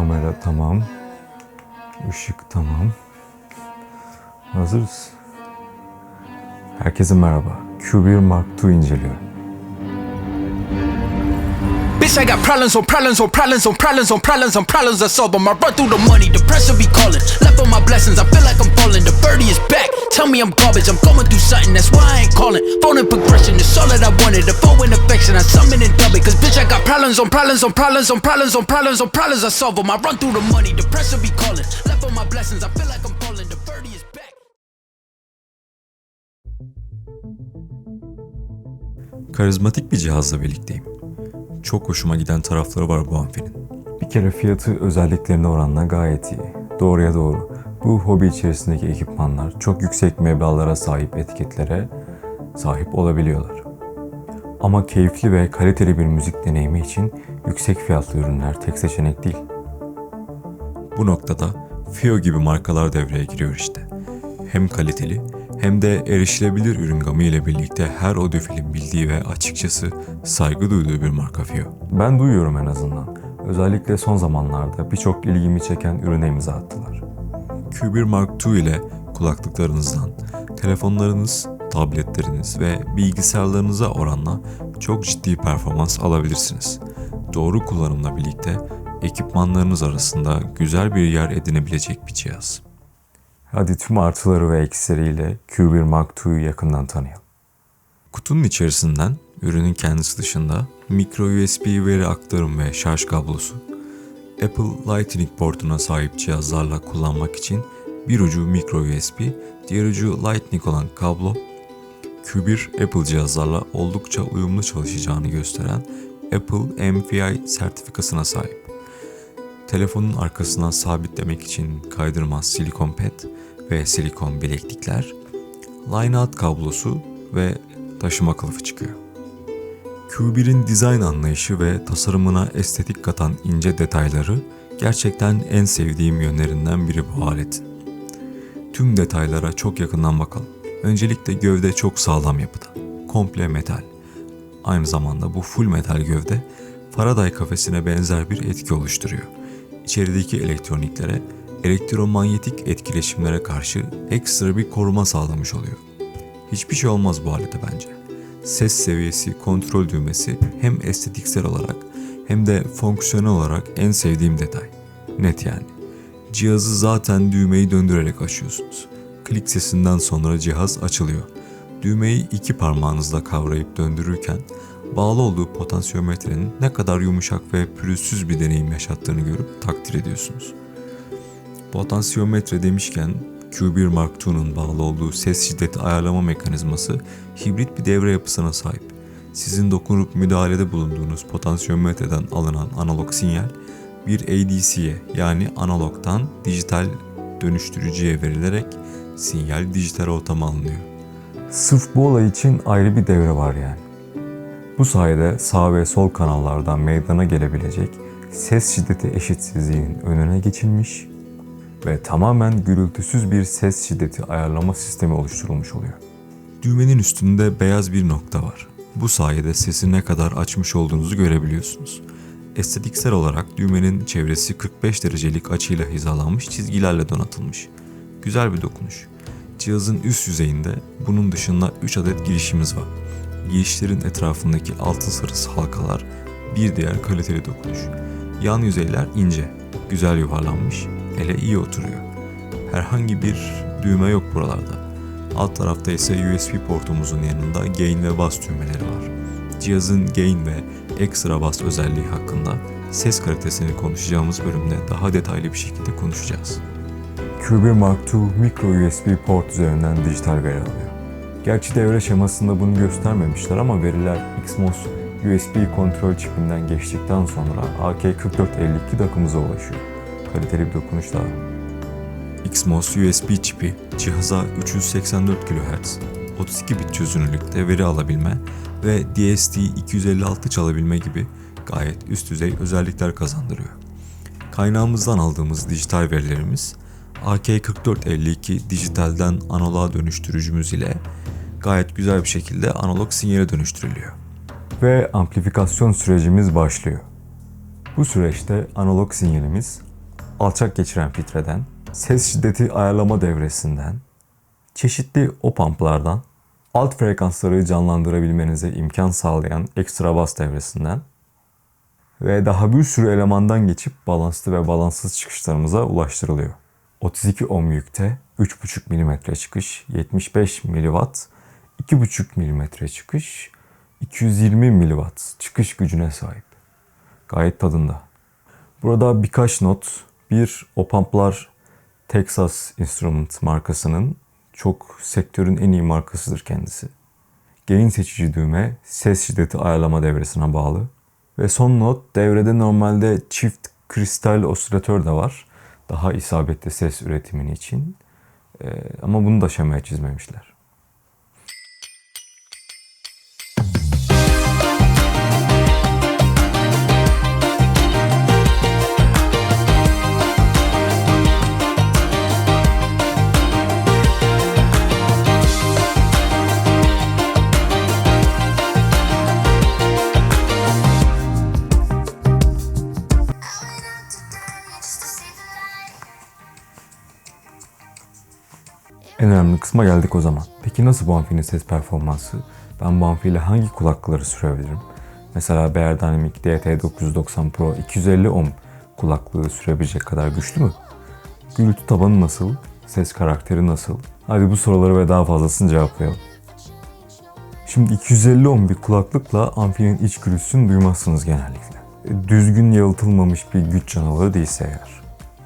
Kamera tamam. Işık tamam. Hazırız. Herkese merhaba. Q1 Mark II inceliyor. Bitch, I got problems on problems on problems on problems on problems on problems I solve them. I run through the money, the pressure be calling. Left on my blessings, I feel like I'm falling. The birdie is back. Tell me I'm garbage, I'm going through something, that's why I ain't calling. Phone in progression, it's all that I wanted. The phone in affection, I summon and dub it. Cause bitch, I got problems on problems on problems on problems on problems on problems I solve them. I run through the money, the pressure be calling. Left on my blessings, I feel like I'm falling. The birdie is back. Karizmatik bir cihazla birlikteyim. Çok hoşuma giden tarafları var bu amfinin. Bir kere fiyatı özelliklerine oranla gayet iyi. Doğruya doğru. Bu hobi içerisindeki ekipmanlar çok yüksek meblağlara sahip etiketlere sahip olabiliyorlar. Ama keyifli ve kaliteli bir müzik deneyimi için yüksek fiyatlı ürünler tek seçenek değil. Bu noktada Fio gibi markalar devreye giriyor işte. Hem kaliteli hem de erişilebilir ürün gamı ile birlikte her audiofilin bildiği ve açıkçası saygı duyduğu bir marka Fio. Ben duyuyorum en azından. Özellikle son zamanlarda birçok ilgimi çeken ürüne imza attılar. Q1 Mark II ile kulaklıklarınızdan, telefonlarınız, tabletleriniz ve bilgisayarlarınıza oranla çok ciddi performans alabilirsiniz. Doğru kullanımla birlikte ekipmanlarınız arasında güzel bir yer edinebilecek bir cihaz. Hadi tüm artıları ve eksileriyle Q1 Mark II'yu yakından tanıyalım. Kutunun içerisinden ürünün kendisi dışında micro USB veri aktarım ve şarj kablosu, Apple Lightning portuna sahip cihazlarla kullanmak için bir ucu micro USB, diğer ucu Lightning olan kablo, Q1 Apple cihazlarla oldukça uyumlu çalışacağını gösteren Apple MFI sertifikasına sahip. Telefonun arkasına sabitlemek için kaydırmaz silikon pet ve silikon bileklikler, line-out kablosu ve taşıma kılıfı çıkıyor. Q1'in dizayn anlayışı ve tasarımına estetik katan ince detayları gerçekten en sevdiğim yönlerinden biri bu aletin. Tüm detaylara çok yakından bakalım. Öncelikle gövde çok sağlam yapıda. Komple metal. Aynı zamanda bu full metal gövde Faraday kafesine benzer bir etki oluşturuyor. İçerideki elektroniklere elektromanyetik etkileşimlere karşı ekstra bir koruma sağlamış oluyor. Hiçbir şey olmaz bu alete bence. Ses seviyesi, kontrol düğmesi hem estetiksel olarak hem de fonksiyonel olarak en sevdiğim detay. Net yani. Cihazı zaten düğmeyi döndürerek açıyorsunuz. Klik sesinden sonra cihaz açılıyor. Düğmeyi iki parmağınızla kavrayıp döndürürken bağlı olduğu potansiyometrenin ne kadar yumuşak ve pürüzsüz bir deneyim yaşattığını görüp takdir ediyorsunuz. Potansiyometre demişken Q1 Mark II'nun bağlı olduğu ses şiddeti ayarlama mekanizması hibrit bir devre yapısına sahip. Sizin dokunup müdahalede bulunduğunuz potansiyometreden alınan analog sinyal bir ADC'ye yani analogdan dijital dönüştürücüye verilerek sinyal dijital ortama alınıyor. Sırf bu olay için ayrı bir devre var yani. Bu sayede sağ ve sol kanallardan meydana gelebilecek ses şiddeti eşitsizliğinin önüne geçilmiş ve tamamen gürültüsüz bir ses şiddeti ayarlama sistemi oluşturulmuş oluyor. Düğmenin üstünde beyaz bir nokta var. Bu sayede sesi ne kadar açmış olduğunuzu görebiliyorsunuz. Estetiksel olarak düğmenin çevresi 45 derecelik açıyla hizalanmış çizgilerle donatılmış. Güzel bir dokunuş. Cihazın üst yüzeyinde bunun dışında 3 adet girişimiz var. Girişlerin etrafındaki altın sarısı halkalar bir diğer kaliteli dokunuş. Yan yüzeyler ince, güzel yuvarlanmış, ele iyi oturuyor. Herhangi bir düğme yok buralarda. Alt tarafta ise USB portumuzun yanında gain ve bass düğmeleri var. Cihazın gain ve ekstra bass özelliği hakkında ses kalitesini konuşacağımız bölümde daha detaylı bir şekilde konuşacağız. Q1 Mark II micro USB port üzerinden dijital veri alıyor. Gerçi devre şemasında bunu göstermemişler ama veriler XMOS USB kontrol çipinden geçtikten sonra AK4452 dakımıza ulaşıyor. Kaliteli bir dokunuş daha. XMOS USB çipi cihaza 384 kHz, 32 bit çözünürlükte veri alabilme ve DSD 256 çalabilme gibi gayet üst düzey özellikler kazandırıyor. Kaynağımızdan aldığımız dijital verilerimiz AK4452 dijitalden analoğa dönüştürücümüz ile gayet güzel bir şekilde analog sinyale dönüştürülüyor. Ve amplifikasyon sürecimiz başlıyor. Bu süreçte analog sinyalimiz alçak geçiren filtreden, ses şiddeti ayarlama devresinden, çeşitli op-amplardan, alt frekansları canlandırabilmenize imkan sağlayan ekstra bas devresinden ve daha bir sürü elemandan geçip balanslı ve balanssız çıkışlarımıza ulaştırılıyor. 32 ohm yükte 3,5 mm çıkış, 75 mW, 2,5 mm çıkış, 220 mW çıkış gücüne sahip. Gayet tadında. Burada birkaç not. Bir, Opamplar Texas Instrument markasının çok sektörün en iyi markasıdır kendisi. Gain seçici düğme ses şiddeti ayarlama devresine bağlı. Ve son not devrede normalde çift kristal osilatör de var. Daha isabetli ses üretimini için. Ee, ama bunu da şemaya çizmemişler. En önemli kısma geldik o zaman. Peki nasıl bu amfinin ses performansı? Ben bu amfiyle hangi kulaklıkları sürebilirim? Mesela Bear Dynamic DT990 Pro 250 ohm kulaklığı sürebilecek kadar güçlü mü? Gürültü tabanı nasıl? Ses karakteri nasıl? Hadi bu soruları ve daha fazlasını cevaplayalım. Şimdi 250 ohm bir kulaklıkla amfinin iç gürültüsünü duymazsınız genellikle. E, Düzgün yalıtılmamış bir güç canavarı değilse eğer.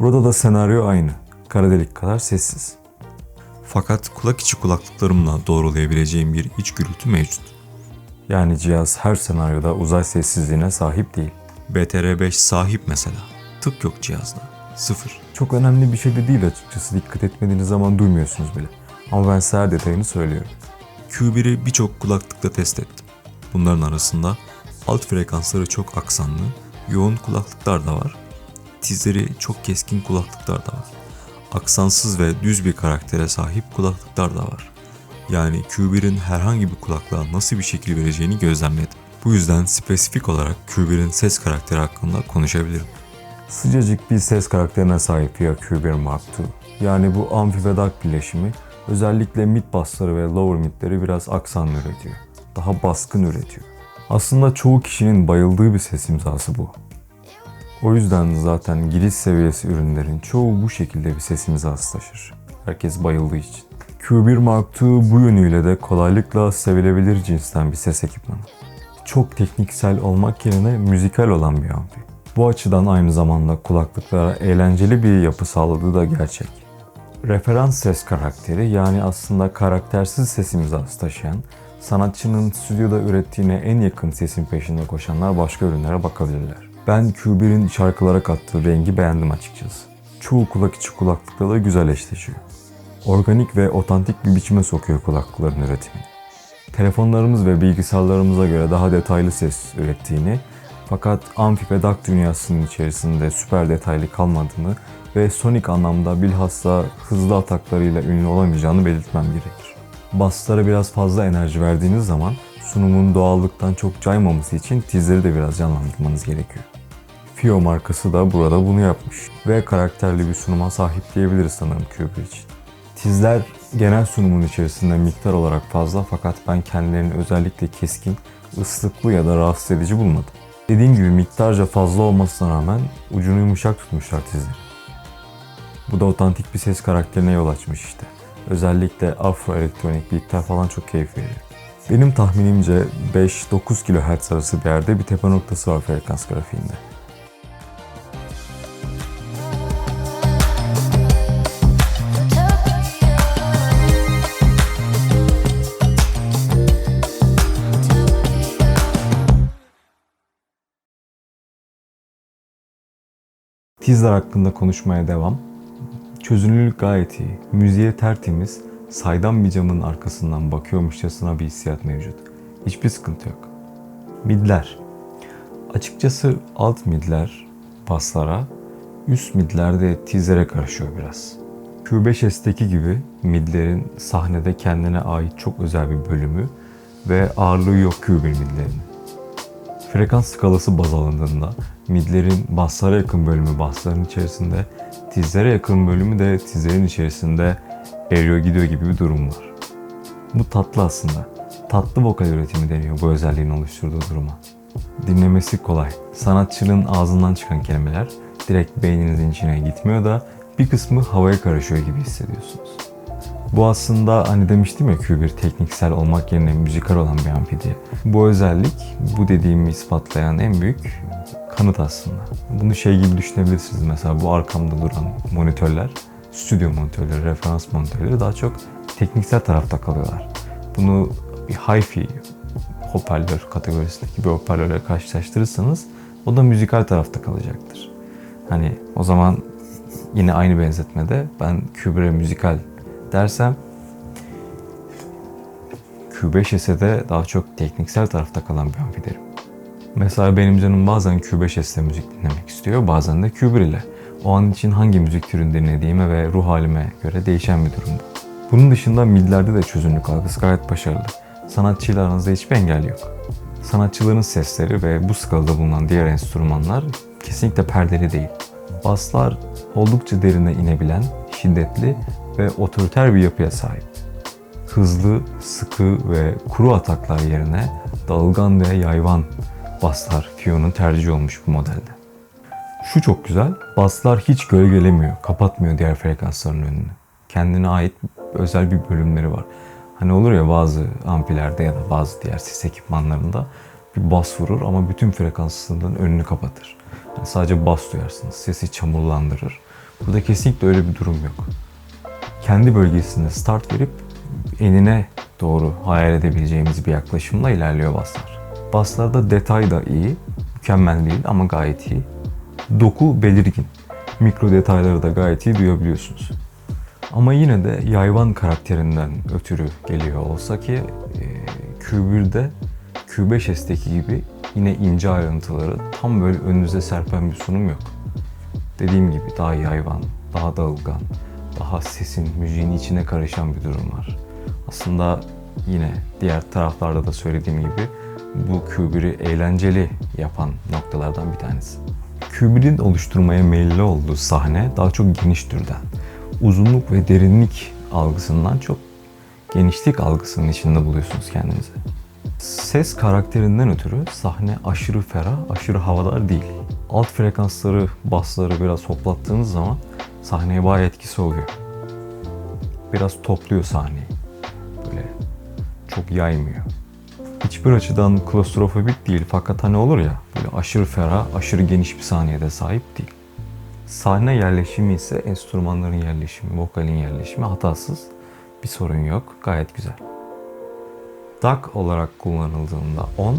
Burada da senaryo aynı. Kara delik kadar sessiz. Fakat kulak içi kulaklıklarımla doğrulayabileceğim bir iç gürültü mevcut. Yani cihaz her senaryoda uzay sessizliğine sahip değil. BTR5 sahip mesela. Tık yok cihazda. Sıfır. Çok önemli bir şey de değil açıkçası. Dikkat etmediğiniz zaman duymuyorsunuz bile. Ama ben size her detayını söylüyorum. Q1'i birçok kulaklıkta test ettim. Bunların arasında alt frekansları çok aksanlı, yoğun kulaklıklar da var. Tizleri çok keskin kulaklıklar da var. Aksansız ve düz bir karaktere sahip kulaklıklar da var. Yani Q1'in herhangi bir kulaklığa nasıl bir şekil vereceğini gözlemledim. Bu yüzden spesifik olarak Q1'in ses karakteri hakkında konuşabilirim. Sıcacık bir ses karakterine sahip ya Q1 Mark II. Yani bu amfi ve DAC birleşimi özellikle mid bassları ve lower midleri biraz aksanlı üretiyor. Daha baskın üretiyor. Aslında çoğu kişinin bayıldığı bir ses imzası bu. O yüzden zaten giriş seviyesi ürünlerin çoğu bu şekilde bir ses imzası taşır. Herkes bayıldığı için. Q1 Mark II bu yönüyle de kolaylıkla sevilebilir cinsten bir ses ekipmanı. Çok tekniksel olmak yerine müzikal olan bir amfi. Bu açıdan aynı zamanda kulaklıklara eğlenceli bir yapı sağladığı da gerçek. Referans ses karakteri yani aslında karaktersiz ses imzası taşıyan, sanatçının stüdyoda ürettiğine en yakın sesin peşinde koşanlar başka ürünlere bakabilirler. Ben Q1'in şarkılara kattığı rengi beğendim açıkçası. Çoğu kulak içi kulaklıkla da güzel eşleşiyor. Organik ve otantik bir biçime sokuyor kulaklıkların üretimini. Telefonlarımız ve bilgisayarlarımıza göre daha detaylı ses ürettiğini fakat amfi ve DAC dünyasının içerisinde süper detaylı kalmadığını ve sonik anlamda bilhassa hızlı ataklarıyla ünlü olamayacağını belirtmem gerekir. Basslara biraz fazla enerji verdiğiniz zaman sunumun doğallıktan çok caymaması için tizleri de biraz canlandırmanız gerekiyor. Fio markası da burada bunu yapmış ve karakterli bir sunuma sahip diyebiliriz sanırım Q1 için. Tizler genel sunumun içerisinde miktar olarak fazla fakat ben kendilerini özellikle keskin, ıslıklı ya da rahatsız edici bulmadım. Dediğim gibi miktarca fazla olmasına rağmen ucunu yumuşak tutmuşlar tizleri. Bu da otantik bir ses karakterine yol açmış işte. Özellikle afro elektronik beatler falan çok keyif veriyor. Benim tahminimce 5-9 kHz arası bir yerde bir tepe noktası var frekans grafiğinde. Tizler hakkında konuşmaya devam. Çözünürlük gayet iyi. Müziğe tertemiz, saydam bir camın arkasından bakıyormuşçasına bir hissiyat mevcut. Hiçbir sıkıntı yok. Midler. Açıkçası alt midler baslara, üst midler de tizlere karışıyor biraz. Q5S'teki gibi midlerin sahnede kendine ait çok özel bir bölümü ve ağırlığı yok Q1 midlerinin. Frekans skalası baz alındığında midlerin basslara yakın bölümü bassların içerisinde, tizlere yakın bölümü de tizlerin içerisinde eriyor gidiyor gibi bir durum var. Bu tatlı aslında. Tatlı vokal üretimi deniyor bu özelliğin oluşturduğu duruma. Dinlemesi kolay. Sanatçının ağzından çıkan kelimeler direkt beyninizin içine gitmiyor da bir kısmı havaya karışıyor gibi hissediyorsunuz. Bu aslında hani demiştim ya Q1 tekniksel olmak yerine müzikal olan bir amfi diye. Bu özellik bu dediğimi ispatlayan en büyük kanıt aslında. Bunu şey gibi düşünebilirsiniz mesela bu arkamda duran monitörler, stüdyo monitörleri, referans monitörleri daha çok tekniksel tarafta kalıyorlar. Bunu bir hi-fi hoparlör kategorisindeki bir hoparlörle karşılaştırırsanız o da müzikal tarafta kalacaktır. Hani o zaman yine aynı benzetmede ben Q1'e müzikal dersem Q5S'de daha çok tekniksel tarafta kalan bir amfi derim. Mesela benim canım bazen Q5S'te müzik dinlemek istiyor, bazen de Q1 ile. O an için hangi müzik türünü dinlediğime ve ruh halime göre değişen bir durum bu. Bunun dışında midlerde de çözünürlük algısı gayet başarılı. Sanatçıyla aranızda hiçbir engel yok. Sanatçıların sesleri ve bu skalada bulunan diğer enstrümanlar kesinlikle perdeli değil. Baslar oldukça derine inebilen, şiddetli ve otoriter bir yapıya sahip. Hızlı, sıkı ve kuru ataklar yerine dalgan ve yayvan baslar Fio'nun tercihi olmuş bu modelde. Şu çok güzel, baslar hiç gölgelemiyor, kapatmıyor diğer frekansların önünü. Kendine ait özel bir bölümleri var. Hani olur ya bazı ampilerde ya da bazı diğer ses ekipmanlarında bir bas vurur ama bütün frekansının önünü kapatır. Yani sadece bas duyarsınız, sesi çamurlandırır. Burada kesinlikle öyle bir durum yok. Kendi bölgesinde start verip enine doğru hayal edebileceğimiz bir yaklaşımla ilerliyor baslar. Baslarda detay da iyi, mükemmel değil ama gayet iyi. Doku belirgin. Mikro detayları da gayet iyi duyabiliyorsunuz. Ama yine de yayvan karakterinden ötürü geliyor olsa ki e, Q1'de Q5S'teki gibi yine ince ayrıntıları tam böyle önünüze serpen bir sunum yok. Dediğim gibi daha yayvan, daha dalgan, daha sesin, müziğin içine karışan bir durum var. Aslında yine diğer taraflarda da söylediğim gibi bu Q1'i eğlenceli yapan noktalardan bir tanesi. Q1'in oluşturmaya meyilli olduğu sahne daha çok geniş türden. Uzunluk ve derinlik algısından çok genişlik algısının içinde buluyorsunuz kendinizi. Ses karakterinden ötürü sahne aşırı ferah, aşırı havadar değil. Alt frekansları, basları biraz hoplattığınız zaman sahneye bayağı etkisi oluyor. Biraz topluyor sahneyi. Böyle çok yaymıyor. Hiçbir açıdan klostrofobik değil fakat hani olur ya böyle aşırı ferah, aşırı geniş bir sahneye de sahip değil. Sahne yerleşimi ise enstrümanların yerleşimi, vokalin yerleşimi hatasız. Bir sorun yok. Gayet güzel. DAC olarak kullanıldığında 10,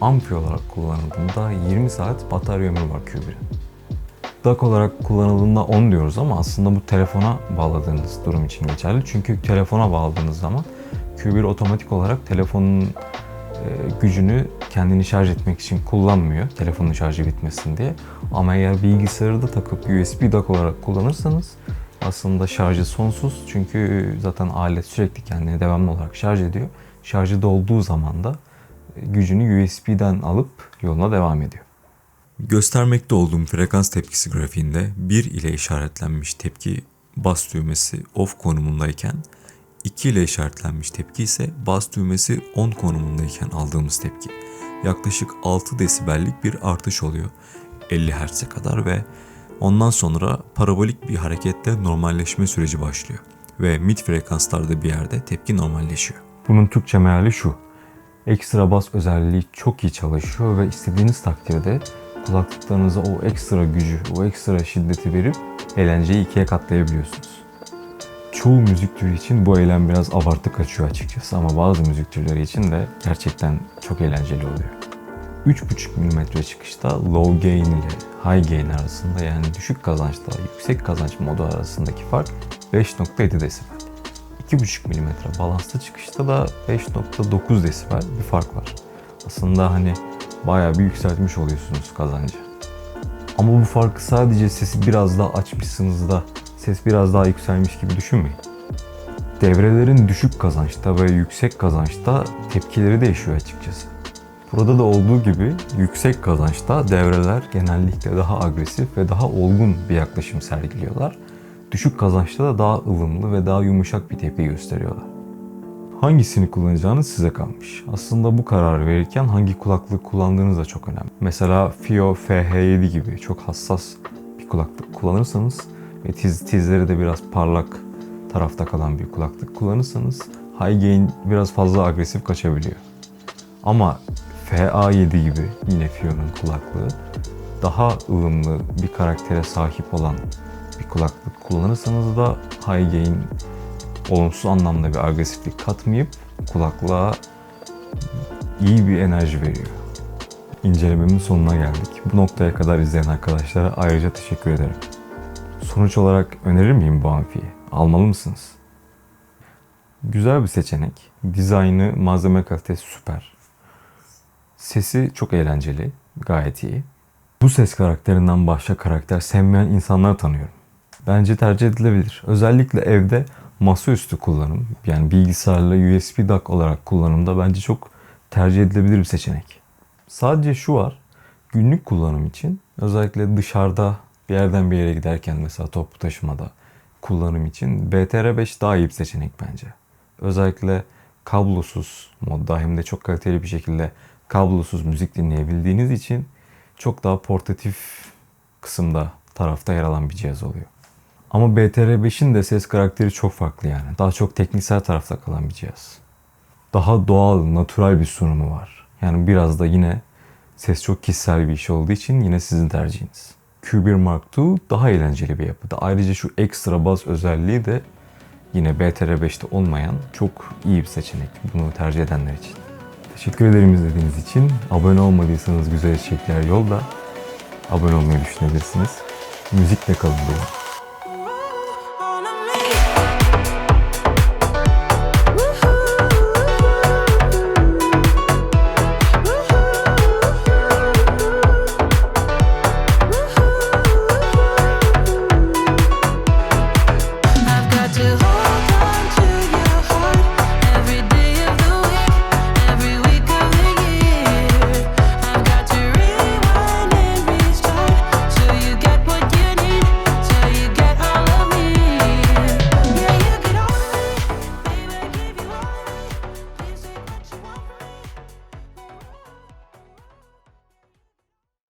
amfi olarak kullanıldığında 20 saat batarya ömrü var Q1'in. DAC olarak kullanıldığında 10 diyoruz ama aslında bu telefona bağladığınız durum için geçerli. Çünkü telefona bağladığınız zaman Q1 otomatik olarak telefonun e, gücünü kendini şarj etmek için kullanmıyor. Telefonun şarjı bitmesin diye. Ama eğer bilgisayarı da takıp USB DAC olarak kullanırsanız aslında şarjı sonsuz. Çünkü zaten alet sürekli kendini devamlı olarak şarj ediyor. Şarjı dolduğu zaman da gücünü USB'den alıp yoluna devam ediyor. Göstermekte olduğum frekans tepkisi grafiğinde 1 ile işaretlenmiş tepki bas düğmesi off konumundayken 2 ile işaretlenmiş tepki ise bas düğmesi on konumundayken aldığımız tepki. Yaklaşık 6 desibellik bir artış oluyor 50 Hz'e kadar ve ondan sonra parabolik bir hareketle normalleşme süreci başlıyor. Ve mid frekanslarda bir yerde tepki normalleşiyor. Bunun Türkçe meali şu. Ekstra bas özelliği çok iyi çalışıyor ve istediğiniz takdirde kulaklıklarınıza o ekstra gücü, o ekstra şiddeti verip eğlenceyi ikiye katlayabiliyorsunuz. Çoğu müzik türü için bu eylem biraz abartı kaçıyor açıkçası ama bazı müzik türleri için de gerçekten çok eğlenceli oluyor. 3.5 mm çıkışta low gain ile high gain arasında yani düşük kazançla yüksek kazanç modu arasındaki fark 5.7 desibel. 2.5 mm balanslı çıkışta da 5.9 desibel bir fark var. Aslında hani bayağı bir yükseltmiş oluyorsunuz kazancı. Ama bu farkı sadece sesi biraz daha açmışsınız da ses biraz daha yükselmiş gibi düşünmeyin. Devrelerin düşük kazançta ve yüksek kazançta tepkileri değişiyor açıkçası. Burada da olduğu gibi yüksek kazançta devreler genellikle daha agresif ve daha olgun bir yaklaşım sergiliyorlar. Düşük kazançta da daha ılımlı ve daha yumuşak bir tepki gösteriyorlar. Hangisini kullanacağınız size kalmış. Aslında bu kararı verirken hangi kulaklık kullandığınız da çok önemli. Mesela FIO FH7 gibi çok hassas bir kulaklık kullanırsanız ve tiz, tizleri de biraz parlak tarafta kalan bir kulaklık kullanırsanız high gain biraz fazla agresif kaçabiliyor. Ama FA7 gibi yine FIO'nun kulaklığı daha ılımlı bir karaktere sahip olan bir kulaklık kullanırsanız da high gain olumsuz anlamda bir agresiflik katmayıp kulaklığa iyi bir enerji veriyor. İncelememin sonuna geldik. Bu noktaya kadar izleyen arkadaşlara ayrıca teşekkür ederim. Sonuç olarak önerir miyim bu amfiyi? Almalı mısınız? Güzel bir seçenek. Dizaynı, malzeme kalitesi süper. Sesi çok eğlenceli, gayet iyi. Bu ses karakterinden başka karakter sevmeyen insanlar tanıyorum. Bence tercih edilebilir. Özellikle evde masaüstü kullanım, yani bilgisayarla USB dock olarak kullanımda bence çok tercih edilebilir bir seçenek. Sadece şu var, günlük kullanım için özellikle dışarıda bir yerden bir yere giderken mesela toplu taşımada kullanım için BTR5 daha iyi bir seçenek bence. Özellikle kablosuz modda hem de çok kaliteli bir şekilde kablosuz müzik dinleyebildiğiniz için çok daha portatif kısımda tarafta yer alan bir cihaz oluyor. Ama BTR5'in de ses karakteri çok farklı yani. Daha çok tekniksel tarafta kalan bir cihaz. Daha doğal, natural bir sunumu var. Yani biraz da yine ses çok kişisel bir iş olduğu için yine sizin tercihiniz. Q1 Mark II daha eğlenceli bir yapıda. Ayrıca şu ekstra baz özelliği de yine BTR5'te olmayan çok iyi bir seçenek bunu tercih edenler için. Teşekkür ederim izlediğiniz için. Abone olmadıysanız güzel içerikler yolda. Abone olmayı düşünebilirsiniz. Müzikle kalın diyorum.